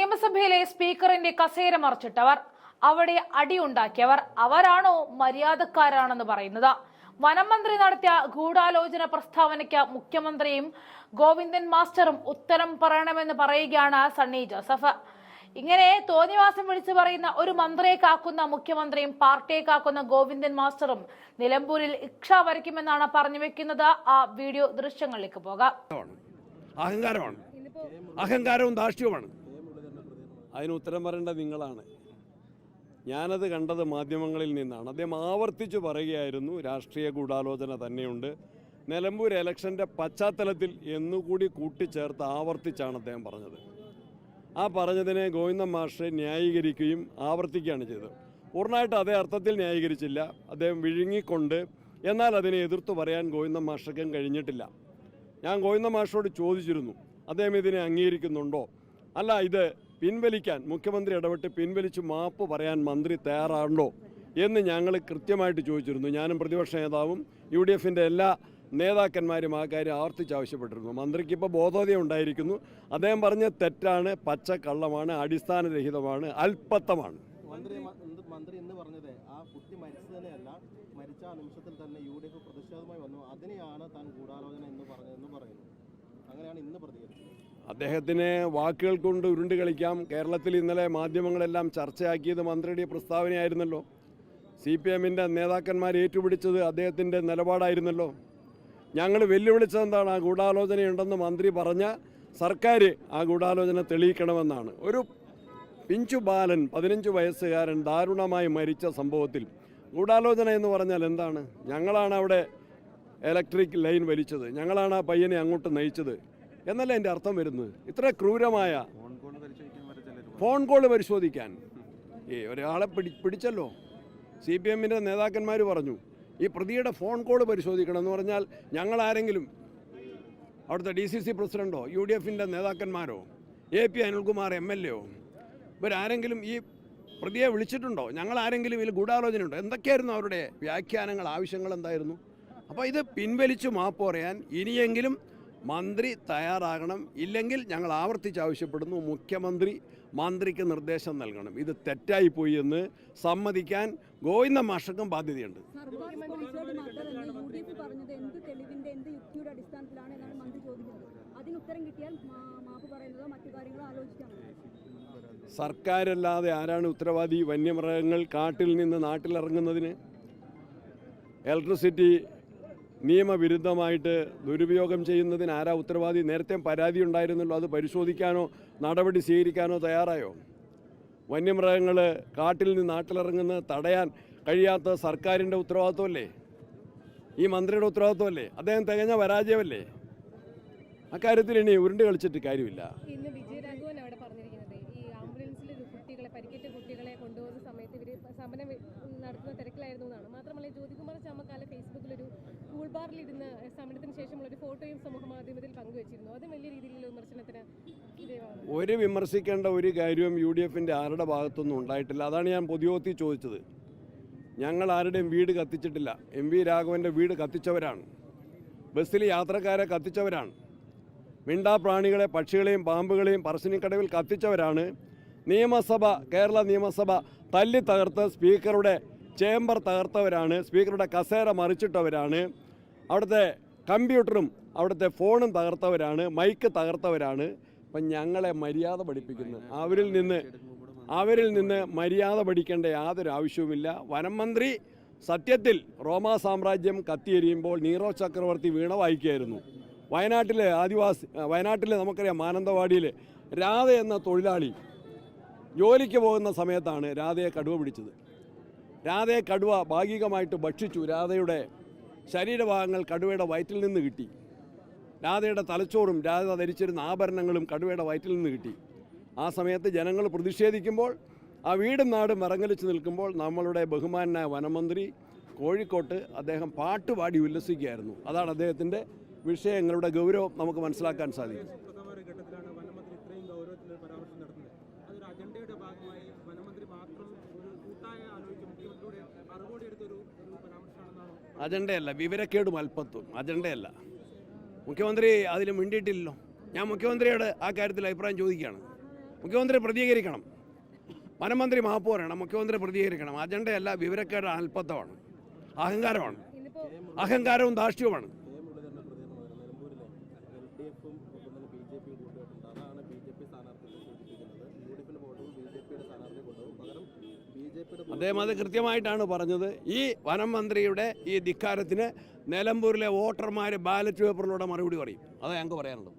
നിയമസഭയിലെ സ്പീക്കറിന്റെ കസേര മറിച്ചിട്ടവർ അവിടെ അടിയുണ്ടാക്കിയവർ അവരാണോ മര്യാദക്കാരാണെന്ന് പറയുന്നത്. വനമന്ത്രി നടത്തിയ ഗൂഢാലോചന പ്രസ്താവനയ്ക്ക് മുഖ്യമന്ത്രിയും ഗോവിന്ദൻ മാസ്റ്ററും ഉത്തരം പറയണമെന്ന് പറയുകയാണ് സണ്ണി ജോസഫ്. ഇങ്ങനെ തോന്നിവാസം വിളിച്ചു പറയുന്ന ഒരു മന്ത്രിയെ കാക്കുന്ന മുഖ്യമന്ത്രിയും പാർട്ടിയെ കാക്കുന്ന ഗോവിന്ദൻ മാസ്റ്ററും നിലമ്പൂരിൽ ഇക്ഷ വരയ്ക്കുമെന്നാണ് പറഞ്ഞു വെക്കുന്നത്. ആ വീഡിയോ ദൃശ്യങ്ങളിലേക്ക് പോകാം. അഹങ്കാരമാണ്. അഹങ്കാരവും ധാർഷ്ട്യവുമാണ് അതിന് ഉത്തരം പറയേണ്ടത് നിങ്ങളാണ്. ഞാനത് കണ്ടത് മാധ്യമങ്ങളിൽ നിന്നാണ്. അദ്ദേഹം ആവർത്തിച്ച് പറയുകയായിരുന്നു രാഷ്ട്രീയ ഗൂഢാലോചന തന്നെയുണ്ട്. നിലമ്പൂർ ഇലക്ഷന്റെ പശ്ചാത്തലത്തിൽ എന്നുകൂടി കൂട്ടിച്ചേർത്ത് ആവർത്തിച്ചാണ് അദ്ദേഹം പറഞ്ഞത്. ആ പറഞ്ഞതിനെ ഗോവിന്ദൻ മാഷെ ന്യായീകരിക്കുകയും ആവർത്തിക്കുകയാണ് ചെയ്തത്. പൂർണമായിട്ട് അതേ അർത്ഥത്തിൽ ന്യായീകരിച്ചില്ല. അദ്ദേഹം വിഴുങ്ങിക്കൊണ്ട് എന്നാൽ അതിനെ എതിർത്ത് പറയാൻ ഗോവിന്ദൻ മാഷക്കും കഴിഞ്ഞിട്ടില്ല. ഞാൻ ഗോവിന്ദ മാഷോട് ചോദിച്ചിരുന്നു അദ്ദേഹം ഇതിനെ അംഗീകരിക്കുന്നുണ്ടോ? അല്ല ഇത് പിൻവലിക്കാൻ മുഖ്യമന്ത്രി ഇടപെട്ട് പിൻവലിച്ച് മാപ്പ് പറയാൻ മന്ത്രി തയ്യാറാണോ എന്ന് ഞങ്ങൾ കൃത്യമായിട്ട് ചോദിച്ചിരുന്നു. ഞാനും പ്രതിപക്ഷ നേതാവും യു ഡി എഫിന്റെ എല്ലാ നേതാക്കന്മാരും ആ കാര്യം ആവർത്തിച്ച് ആവശ്യപ്പെട്ടിരുന്നു. മന്ത്രിക്ക് ഇപ്പോൾ ബോധോദയം ഉണ്ടായിരിക്കുന്നു. അദ്ദേഹം പറഞ്ഞ തെറ്റാണ് പച്ചക്കള്ളമാണ് അടിസ്ഥാനരഹിതമാണ് അല്പത്തമാണ് മന്ത്രി മന്ത്രി എന്ന് ആ കുട്ടി മരിച്ച തന്നെ വന്നു. താൻ എന്ന് പറയുന്നു അങ്ങനെയാണ് ഇന്ന് പ്രതികരിച്ചത്. അദ്ദേഹത്തിന് വാക്കുകൾ കൊണ്ട് ഉരുണ്ട് കളിക്കാം. കേരളത്തിൽ ഇന്നലെ മാധ്യമങ്ങളെല്ലാം ചർച്ചയാക്കിയത് മന്ത്രിയുടെ പ്രസ്താവനയായിരുന്നല്ലോ. സി പി എമ്മിന്റെ നേതാക്കന്മാർ ഏറ്റുപിടിച്ചത് അദ്ദേഹത്തിന്റെ നിലപാടായിരുന്നല്ലോ. ഞങ്ങൾ വെല്ലുവിളിച്ചതെന്താണ്? ആ ഗൂഢാലോചനയുണ്ടെന്ന് മന്ത്രി പറഞ്ഞ സർക്കാർ ആ ഗൂഢാലോചന തെളിയിക്കണമെന്നാണ്. ഒരു പിഞ്ചു ബാലൻ പതിനഞ്ച് വയസ്സുകാരൻ ദാരുണമായി മരിച്ച സംഭവത്തിൽ ഗൂഢാലോചന എന്ന് പറഞ്ഞാൽ എന്താണ്? ഞങ്ങളാണ് അവിടെ ഇലക്ട്രിക് ലൈൻ വലിച്ചത്. ഞങ്ങളാണ് ആ പയ്യനെ അങ്ങോട്ട് നയിച്ചത്. എന്നല്ല എന്റെ അർത്ഥം വരുന്നത്? ഇത്ര ക്രൂരമായ ഫോൺ കോൾ പരിശോധിക്കാൻ ഏ ഒരാളെ പിടി പിടിച്ചല്ലോ. സി പി എമ്മിന്റെ നേതാക്കന്മാർ പറഞ്ഞു ഈ പ്രതിയുടെ ഫോൺ കോൾ പരിശോധിക്കണം എന്ന് പറഞ്ഞാൽ ഞങ്ങൾ ആരെങ്കിലും അവിടുത്തെ ഡി സി സി പ്രസിഡന്റോ യു ഡി എഫിന്റെ നേതാക്കന്മാരോ A P Anilkumar M L എയോ ഇവരാരെങ്കിലും ഈ പ്രതിയെ വിളിച്ചിട്ടുണ്ടോ? ഞങ്ങൾ ആരെങ്കിലും ഇതിൽ ഗൂഢാലോചന ഉണ്ടോ എന്തൊക്കെയായിരുന്നു അവരുടെ വ്യാഖ്യാനങ്ങൾ ആവശ്യങ്ങൾ എന്തായിരുന്നു? അപ്പോൾ ഇത് പിൻവലിച്ച് മാപ്പ് പറയാൻ ഇനിയെങ്കിലും മന്ത്രി തയ്യാറാകണം. ഇല്ലെങ്കിൽ ഞങ്ങൾ ആവർത്തിച്ച് ആവശ്യപ്പെടുന്നു മുഖ്യമന്ത്രി മന്ത്രിക്ക് നിർദ്ദേശം നൽകണം. ഇത് തെറ്റായിപ്പോയി എന്ന് സമ്മതിക്കാൻ ഗോവിന്ദ മാഷക്കും ബാധ്യതയുണ്ട്. സർക്കാരല്ലാതെ ആരാണ് ഉത്തരവാദി വന്യമൃഗങ്ങൾ കാട്ടിൽ നിന്ന് നാട്ടിലിറങ്ങുന്നതിന്? ഇലക്ട്രിസിറ്റി നിയമവിരുദ്ധമായിട്ട് ദുരുപയോഗം ചെയ്യുന്നതിന് ആരാ ഉത്തരവാദി? നേരത്തെ പരാതി ഉണ്ടായിരുന്നല്ലോ. അത് പരിശോധിക്കാനോ നടപടി സ്വീകരിക്കാനോ തയ്യാറായോ? വന്യമൃഗങ്ങൾ കാട്ടിൽ നിന്ന് നാട്ടിലിറങ്ങുന്നത് തടയാൻ കഴിയാത്ത സർക്കാരിന്റെ ഉത്തരവാദിത്വമല്ലേ? ഈ മന്ത്രിയുടെ ഉത്തരവാദിത്വമല്ലേ? അദ്ദേഹം തികഞ്ഞ പരാജയമല്ലേ? അക്കാര്യത്തിൽ ഇനി ഉരുണ്ട് കളിച്ചിട്ട് കാര്യമില്ല. സമയത്ത് ഇവർ സമരം നടത്തുന്ന തിരക്കിലായിരുന്നു എന്നാണ്. മാത്രമല്ല ജ്യോതികുമാർ ചാമക്കാല ഫേസ്ബുക്കിൽ ഒരു കൂൾ ബാറിലിരുന്ന് സമരത്തിന് ശേഷമുള്ള ഒരു ഫോട്ടോയും സമൂഹ മാധ്യമത്തിൽ പങ്കുവച്ചിരുന്നു. അത് വലിയ രീതിയിലുള്ള വിമർശനത്തിന് ഒരു വിമർശിക്കേണ്ട ഒരു കാര്യവും യു ഡി എഫിന്റെ ആരുടെ ഭാഗത്തൊന്നും ഉണ്ടായിട്ടില്ല. അതാണ് ഞാൻ പൊതുയോഗത്തിൽ ചോദിച്ചത്. ഞങ്ങൾ ആരുടെയും വീട് കത്തിച്ചിട്ടില്ല. എം വി രാഘവന്റെ വീട് കത്തിച്ചവരാണ്. ബസ്സിൽ യാത്രക്കാരെ കത്തിച്ചവരാണ്. മിണ്ടാപ്രാണികളെ പക്ഷികളെയും പാമ്പുകളെയും പറശ്ശിനിക്കടവിൽ കത്തിച്ചവരാണ്. നിയമസഭ കേരള നിയമസഭ തല്ലി തകർത്ത് സ്പീക്കറുടെ ചേംബർ തകർത്തവരാണ്. സ്പീക്കറുടെ കസേര മറിച്ചിട്ടവരാണ്. അവിടുത്തെ കമ്പ്യൂട്ടറും അവിടുത്തെ ഫോണും തകർത്തവരാണ് മൈക്ക് തകർത്തവരാണ്. അപ്പം ഞങ്ങളെ മര്യാദ പഠിപ്പിക്കുന്നത് അവരിൽ നിന്ന് അവരിൽ നിന്ന് മര്യാദ പഠിക്കേണ്ട യാതൊരു ആവശ്യവുമില്ല. വനം മന്ത്രി സത്യത്തിൽ റോമാ സാമ്രാജ്യം കത്തിയെരിയുമ്പോൾ നീറോ ചക്രവർത്തി വീണ വായിക്കുകയായിരുന്നു. വയനാട്ടിലെ ആദിവാസി വയനാട്ടിലെ നമുക്കറിയാം മാനന്തവാടിയിൽ രാധ എന്ന തൊഴിലാളി ജോലിക്ക് പോകുന്ന സമയത്താണ് രാധയെ കടുവ പിടിച്ചത്. രാധയെ കടുവ ഭാഗികമായിട്ട് ഭക്ഷിച്ചു. രാധയുടെ ശരീരഭാഗങ്ങൾ കടുവയുടെ വയറ്റിൽ നിന്ന് കിട്ടി. രാധയുടെ തലച്ചോറും രാധ ധരിച്ചിരുന്ന ആഭരണങ്ങളും കടുവയുടെ വയറ്റിൽ നിന്ന് കിട്ടി. ആ സമയത്ത് ജനങ്ങൾ പ്രതിഷേധിക്കുമ്പോൾ ആ വീടും നാടും ഇറങ്ങലിച്ച് നിൽക്കുമ്പോൾ നമ്മളുടെ ബഹുമാനായ വനമന്ത്രി കോഴിക്കോട്ട് അദ്ദേഹം പാട്ടുപാടി ഉല്ലസിക്കുകയായിരുന്നു. അതാണ് അദ്ദേഹത്തിന്റെ വിഷയങ്ങളുടെ ഗൗരവം നമുക്ക് മനസ്സിലാക്കാൻ സാധിക്കും. അജണ്ടയല്ല വിവരക്കേടും അല്പത്വം അജണ്ടയല്ല. മുഖ്യമന്ത്രി അതിൽ മിണ്ടിയിട്ടില്ലല്ലോ. ഞാൻ മുഖ്യമന്ത്രിയോട് ആ കാര്യത്തിൽ അഭിപ്രായം ചോദിക്കുകയാണ്. മുഖ്യമന്ത്രി പ്രതികരിക്കണം. വനമന്ത്രി മഹാപ്പൂരാണ് മുഖ്യമന്ത്രി പ്രതികരിക്കണം. അജണ്ടയല്ല വിവരക്കേട് അല്പത്വമാണ്. അഹങ്കാരമാണ്. അഹങ്കാരവും ധാർഷ്ട്യവുമാണ്. അദ്ദേഹം അത് കൃത്യമായിട്ടാണ് പറഞ്ഞത്. ഈ വനം മന്ത്രിയുടെ ഈ ധിക്കാരത്തിന് നിലമ്പൂരിലെ വോട്ടർമാർ ബാലറ്റ് പേപ്പറിലൂടെ മറുപടി പറയും. അതാണ് ഞങ്ങൾക്ക് പറയാനുള്ളത്.